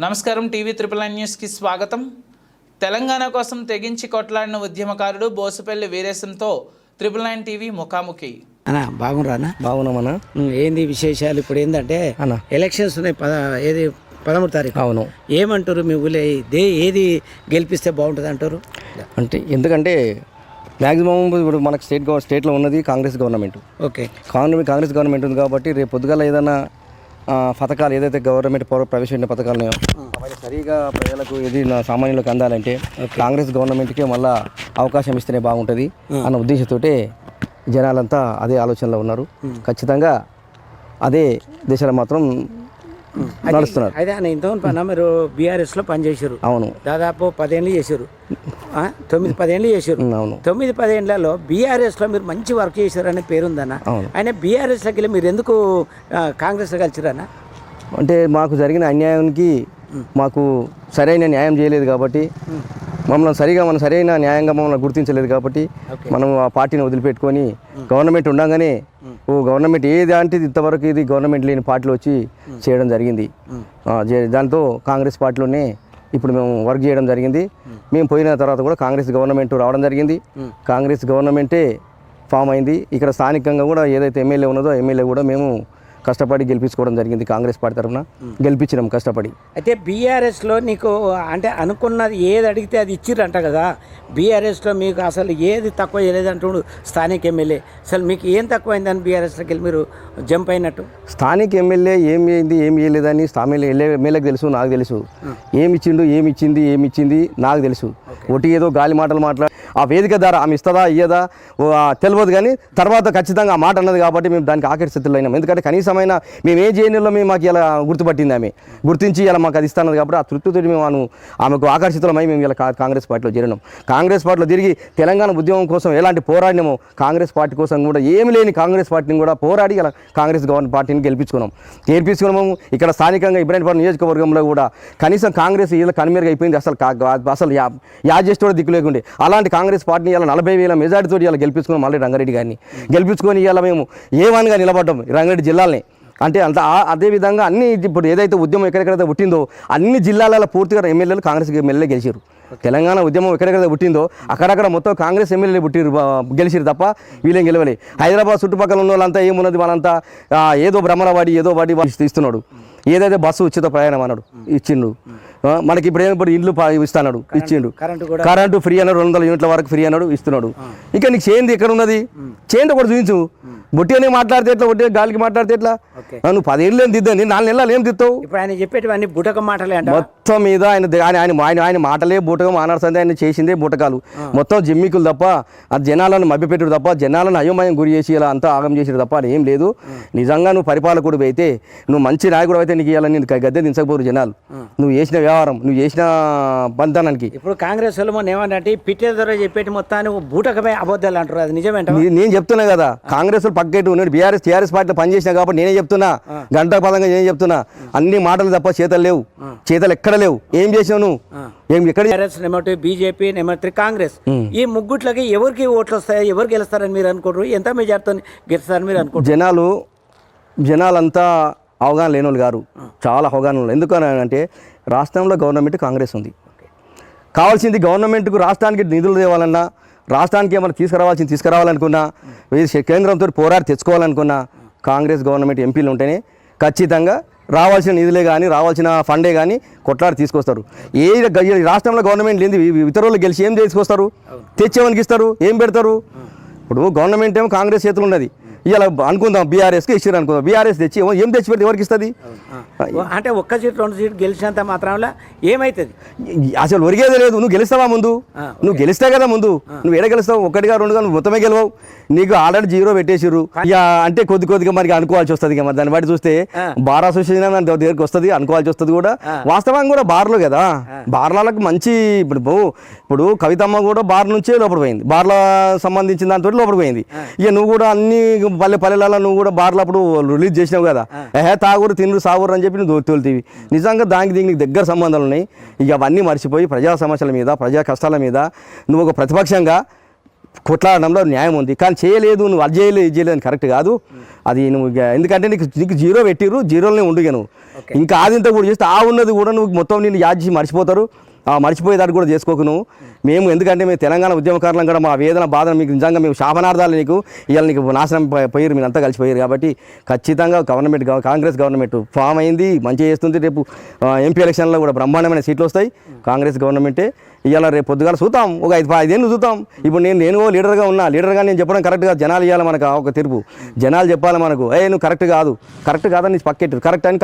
నమస్కారం TV triple nine న్యూస్కి స్వాగతం. తెలంగాణ కోసం తెగించి కొట్లాడిన ఉద్యమకారుడు బోసుపల్లి వీరేశంతో త్రిపుల్ నైన్ టీవీ ముఖాముఖి. అన్నా బాగుండ్రానా బాగున్నామన్నా. ఏంది విశేషాలు? ఇప్పుడు ఏంటంటే అన్న. ఎలక్షన్స్ ఉన్నాయి పద ఏది పదమూడు తారీఖు. అవును. ఏమంటారు మీ ఊళ్ళో? దే ఏది గెలిపిస్తే బాగుంటుంది అంటారు? అంటే ఎందుకంటే మ్యాక్సిమం ఇప్పుడు మనకు స్టేట్ గవ స్టేట్లో ఉన్నది Congress government. Okay. Congress Congress government ఉంది కాబట్టి రేపు పొద్దుగాల ఏదైనా పథకాలు ఏదైతే గవర్నమెంట్ పౌర ప్రవేశపెట్టిన పథకాలు ఉన్నాయో అవన్నీ సరిగా ప్రజలకు నా సామాన్యులకు అందాలంటే కాంగ్రెస్ గవర్నమెంట్కే మళ్ళా అవకాశం ఇస్తేనే బాగుంటుంది అన్న ఉద్దేశంతోటే జనాలంతా అదే ఆలోచనలో ఉన్నారు. ఖచ్చితంగా అదే దిశలో మాత్రం నడుస్తున్నారు. అయితే ఆయన ఇంతకుముందు పైన మీరు బీఆర్ఎస్లో పనిచేసారు అవును. దాదాపు పదేళ్ళు చేశారు. తొమ్మిది పదేళ్ళు చేశారు. అవును. తొమ్మిది పదేళ్ళలో బీఆర్ఎస్లో మీరు మంచి వర్క్ చేశారు అనే పేరుందన్న. అవును. ఆయన బీఆర్ఎస్లోకి వెళ్ళి మీరు ఎందుకు కాంగ్రెస్లో కలిసిరన్న అంటే మాకు జరిగిన అన్యాయానికి మాకు సరైన న్యాయం చేయలేదు కాబట్టి మమ్మల్ని సరిగా మనం సరైన న్యాయంగా మమ్మల్ని గుర్తించలేదు కాబట్టి మనం ఆ పార్టీని వదిలిపెట్టుకొని గవర్నమెంట్ ఉండగానే ఓ గవర్నమెంట్ ఏది అంటే ఇంతవరకు ఇది గవర్నమెంట్ లేని పార్టీలు వచ్చి చేయడం జరిగింది. దాంతో కాంగ్రెస్ పార్టీలోనే ఇప్పుడు మేము వర్క్ చేయడం జరిగింది. మేము. పోయిన తర్వాత కూడా కాంగ్రెస్ గవర్నమెంట్ రావడం జరిగింది. కాంగ్రెస్ గవర్నమెంటే ఫామ్ అయింది. ఇక్కడ స్థానికంగా కూడా ఏదైతే ఎమ్మెల్యే ఉన్నదో ఎమ్మెల్యే కూడా మేము కష్టపడి గెలిపించుకోవడం జరిగింది కాంగ్రెస్ పార్టీ తరఫున. గెలిపించినాం కష్టపడి. అయితే బీఆర్ఎస్లో నీకు అంటే అనుకున్నది ఏది అడిగితే అది ఇచ్చిర్రంట కదా. బీఆర్ఎస్లో మీకు అసలు ఏది తక్కువ చేయలేదంటుడు స్థానిక ఎమ్మెల్యే. అసలు మీకు ఏం తక్కువైందని బీఆర్ఎస్లోకి వెళ్ళి మీరు జంప్ అయినట్టు? స్థానిక ఎమ్మెల్యే ఏం చేయింది ఏం చేయలేదని స్థానిక ఎమ్మెల్యేకి తెలుసు నాకు తెలుసు. ఏమి ఇచ్చిండు ఏమి ఇచ్చింది ఏమి ఇచ్చింది నాకు తెలుసు. ఒకటి ఏదో గాలి మాటలు మాట్లా ఆ వేదిక ద్వారా ఆమె ఇస్తుందా ఇయ్యదా తెలియదు కానీ తర్వాత ఖచ్చితంగా ఆ మాట అన్నది కాబట్టి మేము దానికి అయినాం. ఎందుకంటే కనీసమైన మేము ఏ చేయడంలో మేము మాకు ఇలా గుర్తుపట్టింది ఆమె. గుర్తించి ఇలా మాకు అది ఇస్తున్నది కాబట్టి ఆ తృప్తితో మేము ఆమెకు ఆకర్షితులమై మేము ఇలా కా- కాంగ్రెస్ పార్టీలో చేరినాం. కాంగ్రెస్ పార్టీలో తిరిగి తెలంగాణ ఉద్యమం కోసం ఎలాంటి పోరాడినామో కాంగ్రెస్ పార్టీ కోసం కూడా ఏమి లేని కాంగ్రెస్ పార్టీని కూడా పోరాడి ఇలా కాంగ్రెస్ గవర్నమెంట్ పార్టీని గెలిపించుకున్నాం. గెలిపించుకున్నాము. ఇక్కడ స్థానికంగా ఇబ్రాహీంపట్నం నియోజకవర్గంలో కూడా కనీసం కాంగ్రెస్ ఇలా కనుమేరుగా అయిపోయింది. అసలు అసలు యా యా కూడా దిక్కు లేకుండే. అలాంటి కాంగ్రెస్ పార్టీని ఇలా నలభై వేల మెజార్టీతో ఇలా గెలిపించుకున్నాం మళ్ళీ రంగారెడ్డి గారిని. గెలిపించుకొని ఇలా మేము ఏమనిగా నిలబడ్డాం. రంగారెడ్డి జిల్లాల్ని. అంటే అంత ఆ- అదే విధంగా అన్ని ఇప్పుడు ఏదైతే ఉద్యమం ఎక్కడెక్కడైతే పుట్టిందో అన్ని జిల్లాలలో పూర్తిగా ఎమ్మెల్యేలు కాంగ్రెస్ ఎమ్మెల్యే గెలిచారు తెలంగాణ ఉద్యమం ఎక్కడెక్కడైతే పుట్టిందో అక్కడక్కడ మొత్తం కాంగ్రెస్ ఎమ్మెల్యేలు పుట్టిరు గెలిచిరు తప్ప వీళ్ళేం గెలవలే. హైదరాబాద్ చుట్టుపక్కల ఉన్న వాళ్ళంతా ఏమున్నది వాళ్ళంతా? ఏదో భ్రమల వాడి ఏదో వాడి ఇస్తున్నాడు. ఏదైతే బస్సు ఉచిత ప్రయాణం అన్నాడు ఇచ్చిండు. మనకి ఇప్పుడు ఇప్పుడు ఇండ్లు ఇస్తాడు ఇచ్చిండు. కరెంటు ఫ్రీ అన్నాడు రెండు వందల యూనిట్ల వరకు ఫ్రీ అన్నాడు ఇస్తున్నాడు. ఇంకా నీకు చేయింది ఎక్కడ ఉన్నది చేయండి ఒకటి చూపించు. బొట్టిగానే మాట్లాడితే ఎట్లా? బొట్టిగా గాలికి మాట్లాడితే ఎట్లా. ఆ, నువ్వు పదేళ్ళు ఏం దిద్దా నేను నాలుగు నెలలు ఏం దిద్దావు ఇప్పుడు ఆయన చెప్పేటివన్నీ బుటక మాటలే అంట మొత్తం మీద ఆయన ఆయన ఆయన ఆయన మాటలే బూటకం మానాడుతుంది ఆయన చేసిందే బూటకాలు. మొత్తం జిమ్మికులు తప్ప అది జనాలను మభ్యపెట్టుడు తప్ప జనాలను అయోమయం గురి చేసి ఇలా అంతా ఆగం చేసాడు తప్ప అది ఏం లేదు. నిజంగా నువ్వు పరిపాలకుడు అయితే నువ్వు మంచి నాయకుడు అయితే నీకు ఇవ్వాలని గద్దె దించకపోరు జనాలు. నువ్వు చేసిన వ్యవహారం నువ్వు చేసిన బంధనానికి. ఇప్పుడు కాంగ్రెస్ వాళ్ళు ఏమంటే పిట్టే ద్వారా చెప్పేటి మొత్తాన్ని బూటకమే అబద్ధాలు అంటారు. అది నిజమేంట నేను చెప్తున్నా కదా కాంగ్రెస్ పక్కెట్టు నేను బీఆర్ఎస్ టీఆర్ఎస్ పార్టీలో పనిచేసినా కాబట్టి నేనే చెప్తున్నా. గంట పదంగా నేను చెప్తున్నా. అన్ని మాటలు తప్ప చేతలు లేవు. చేతలు ఎక్కడ లేవు. ఏం చేసినావు నువ్వు? ఏం ఎక్కడ TRS number two BJP number three Congress ఈ ముగ్గుట్లకి ఎవరికి ఓట్లు వస్తాయి ఎవరు గెలుస్తారని మీరు అనుకుంటారు? ఎంత మెజార్తో గెలుస్తారని మీరు అనుకుంటారు? జనాలు జనాలంతా అవగాహన లేని వాళ్ళు గారు చాలా అవగాహన ఎందుకని అంటే రాష్ట్రంలో గవర్నమెంట్ కాంగ్రెస్ ఉంది. కావాల్సింది గవర్నమెంట్కు రాష్ట్రానికి నిధులు తేవాలన్నా రాష్ట్రానికి ఏమైనా తీసుకురావాల్సింది తీసుకురావాలనుకున్నా కేంద్రంతో పోరాడి తెచ్చుకోవాలనుకున్నా కాంగ్రెస్ గవర్నమెంట్ ఎంపీలు ఉంటేనే ఖచ్చితంగా రావాల్సిన నిధులే కానీ రావాల్సిన ఫండే కానీ కొట్లాడి తీసుకొస్తారు. ఏ రాష్ట్రంలో గవర్నమెంట్ లేని ఇతరులు గెలిచి ఏం తీసుకొస్తారు తెచ్చేవానికి ఇస్తారు? ఏం పెడతారు? ఇప్పుడు గవర్నమెంట్ ఏమో కాంగ్రెస్ చేతులు ఉన్నది. ఇలా అనుకుందాం బీఆర్ఎస్కి ఇచ్చారు అనుకుందాం. బీఆర్ఎస్ తెచ్చి ఏం తెచ్చి పెడితే ఎవరికి ఇస్తుంది? అంటే ఒక్క సీట్ రెండు సీట్ గెలిచినంత మాత్రంలో ఏమవుతుంది అసలు ఒరిగేదే లేదు. నువ్వు గెలుస్తావా ముందు? నువ్వు గెలిస్తే కదా ముందు. నువ్వు ఏడ గెలుస్తావు? ఒకటిగా రెండుగా నువ్వు మొత్తమే గెలవవు. నీకు ఆల్రెడీ జీరో పెట్టేసిర్రు. ఇక అంటే కొద్ది కొద్దిగా మరి అనుకోవాల్సి వస్తుంది ఇక మరి. దాన్ని బట్టి చూస్తే బార్ అసోసియేషన్ దాని దగ్గరికి వస్తుంది అనుకోవాల్సి వస్తుంది కూడా. వాస్తవంగా కూడా బార్లు కదా. బార్లకు మంచి ఇప్పుడు బో- ఇప్పుడు కవితమ్మ కూడా బార్ నుంచే లోపల పోయింది. బార్ల సంబంధించిన దాంతో లోపల పోయింది. ఇక నువ్వు కూడా అన్ని పల్లె పల్లెలలో నువ్వు కూడా బార్లు అప్పుడు రిలీజ్ చేసినావు కదా. ఏహే తాగురు తిన్ను సాగురు అని చెప్పి నువ్వు తోలుతీవి. నిజంగా దానికి దీనికి దగ్గర సంబంధాలు ఉన్నాయి. ఇక అవన్నీ మర్చిపోయి ప్రజా సమస్యల మీద ప్రజా కష్టాల మీద నువ్వు ఒక ప్రతిపక్షంగా కొట్లాడడంలో న్యాయం ఉంది. కానీ చేయలేదు నువ్వు అది చేయలేదు ఇది చేయలేదు అని కరెక్ట్ కాదు. అది నువ్వు ఇక ఎందుకంటే నీకు నీకు జీరో పెట్టిర్రు జీరోలోనే ఉండు ఇక నువ్వు. ఇంకా ఆదింత కూడా చేస్తే ఆ ఉన్నది కూడా నువ్వు మొత్తం నేను యాద్ చేసి మర్చిపోతారు. మర్చిపోయేదాన్ని కూడా చేసుకోకును. మేము ఎందుకంటే మేము తెలంగాణ ఉద్యమకారులం కూడా మా వేదన బాధన మీకు నిజంగా మేము శాపనార్థాలు నీకు ఇవాళ నీకు నాశనం పోయారు మీరు అంతా కలిసిపోయారు కాబట్టి ఖచ్చితంగా గవర్నమెంట్ కాంగ్రెస్ గవర్నమెంట్ ఫామ్ అయింది మంచిగా చేస్తుంది. రేపు ఎంపీ ఎలక్షన్లో కూడా బ్రహ్మాండమైన సీట్లు వస్తాయి. కాంగ్రెస్ గవర్నమెంటే ఇవాళ రేపు పొద్దుగాల చూద్దాం. ఒక ఐదు ఐదేళ్ళు చూద్దాం. ఇప్పుడు నేను నేను ఓ లీడర్గా ఉన్నా లీడర్గా నేను చెప్పడం కరెక్ట్గా జనాలు ఇవ్వాలి మనకు ఒక తీర్పు. జనాలు చెప్పాలి మనకు ఏ నువ్వు కరెక్ట్ కాదు. కరెక్ట్ కాదని నీ పక్కెట్టు. కరెక్ట్ అని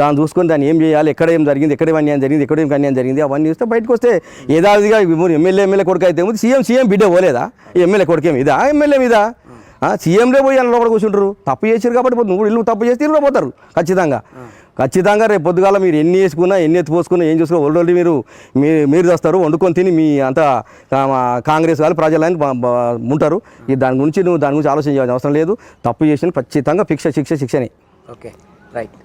దాన్ని చూసుకొని దాన్ని ఏం చేయాలి? ఎక్కడ ఏం జరిగింది? ఎక్కడ ఏం అన్యాయం జరిగింది? ఎక్కడ ఏం అన్యాయం జరిగింది? అవన్నీ చూస్తే బయటకు వస్తే ఏదాదిగా ఎమ్మెల్యే ఎమ్మెల్యే కొడుకు అయితే ఏముంది? సీఎం సీఎం బిడ్డ పోలేదా? ఎమ్మెల్యే కొడుకేమి ఇదా? ఎమ్మెల్యే మీద? సీఎంలే పోయి అందులో లోపల కూర్చుంటారు తప్పు చేసారు కాబట్టి నువ్వు ఇల్లు తప్పు చేస్తే ఇల్లు పోతారు. ఖచ్చితంగా. ఖచ్చితంగా రేపు పొద్దుగాల మీరు ఎన్ని వేసుకున్నా ఎన్ని ఎత్తి పోసుకున్నా ఏం చూసుకున్నా ఒళ్ళు మీరు మీరు మీరు చేస్తారు. వండుకొని తిని మీ అంతా కాంగ్రెస్ వాళ్ళు ప్రజలని ఉంటారు. ఈ దాని గురించి నువ్వు దాని గురించి ఆలోచన చేయాల్సిన అవసరం లేదు. తప్పు చేసిన ఖచ్చితంగా శిక్ష శిక్ష శిక్షనే. ఓకే. రైట్.